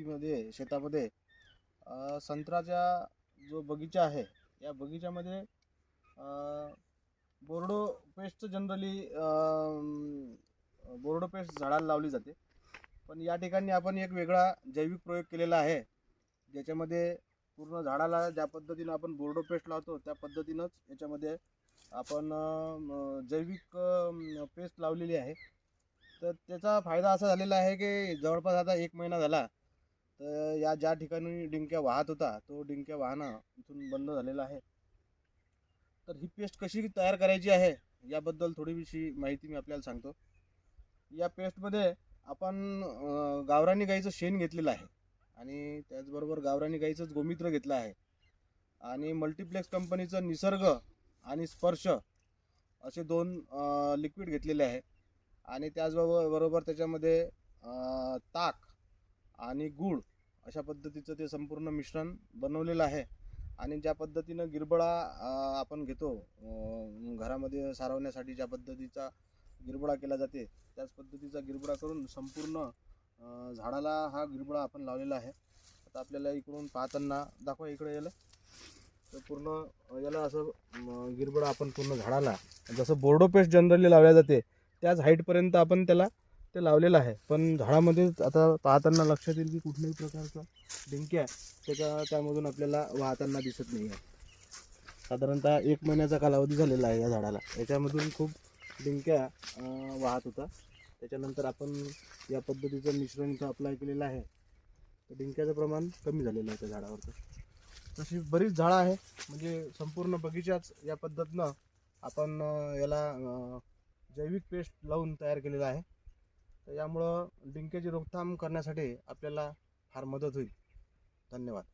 शेतीमध्ये शेतामध्ये संत्राचा जो बगीचा आहे या बगीच्यामध्ये बोर्डो पेस्ट जनरली बोर्डो पेस्ट झाडाला लावली जाते. पण या ठिकाणी आपण एक वेगळा जैविक प्रयोग केलेला आहे. ज्याच्यामध्ये पूर्ण झाडाला ज्या पद्धतीनं आपण बोर्डो पेस्ट लावतो त्या पद्धतीनंच याच्यामध्ये आपण जैविक पेस्ट लावलेली आहे. तर त्याचा फायदा असा झालेला आहे की जवळपास आता एक महिना झाला तर या ज्या ठिकाणी डिंक्या वाहत होता तो डिंक्या वाहणं इथून बंद झालेला आहे. तर ही पेस्ट कशी तयार करायची आहे याबद्दल थोडीशी माहिती मी आपल्याला सांगतो. या पेस्टमध्ये आपण गावरानी गाईचं शेण घेतलेलं आहे आणि त्याचबरोबर गावरानी गाईचंच गोमित्र घेतलं आहे. आणि मल्टिप्लेक्स कंपनीचं निसर्ग आणि स्पर्श असे दोन लिक्विड घेतलेले आहे. आणि त्याचबरोबर बरोबर त्याच्यामध्ये ताक आणि गूळ अशा पद्धतीचं ते संपूर्ण मिश्रण बनवलेलं आहे. आणि ज्या पद्धतीनं गिरबळा आपण घेतो घरामध्ये सारवण्यासाठी ज्या पद्धतीचा गिरबळा केला जाते त्याच पद्धतीचा गिरबळा करून संपूर्ण झाडाला हा गिरबळा आपण लावलेला आहे. आता आपल्याला इकडून पाहताना दाखवा इकडे याला. तर पूर्ण याला असं गिरबडा गिरबळा आपण पूर्ण झाडाला जसं बोर्डो पेस्ट जनरली लावल्या जाते त्याच हाईटपर्यंत आपण त्याला ते लावलेलं आहे. पण झाडामध्ये आता पाहताना लक्षात येईल की कुठल्याही प्रकारचा डिंक्या त्याच्या त्यामधून आपल्याला वाहताना दिसत नाही आहे. साधारणतः एक महिन्याचा कालावधी झालेला आहे या झाडाला. याच्यामधून खूप डिंक्या वाहत होता. त्याच्यानंतर आपण या पद्धतीचं मिश्रण इथं अप्लाय केलेलं आहे. तर डिंक्याचं प्रमाण कमी झालेलं आहे त्या झाडावरचं. तशी बरीच झाडं आहे म्हणजे संपूर्ण बगीचाच या पद्धतीनं आपण याला जैविक पेस्ट लावून तयार केलेला आहे. तर यामुळं डिंकेची रोकथाम करण्यासाठी आपल्याला फार मदत होईल. धन्यवाद.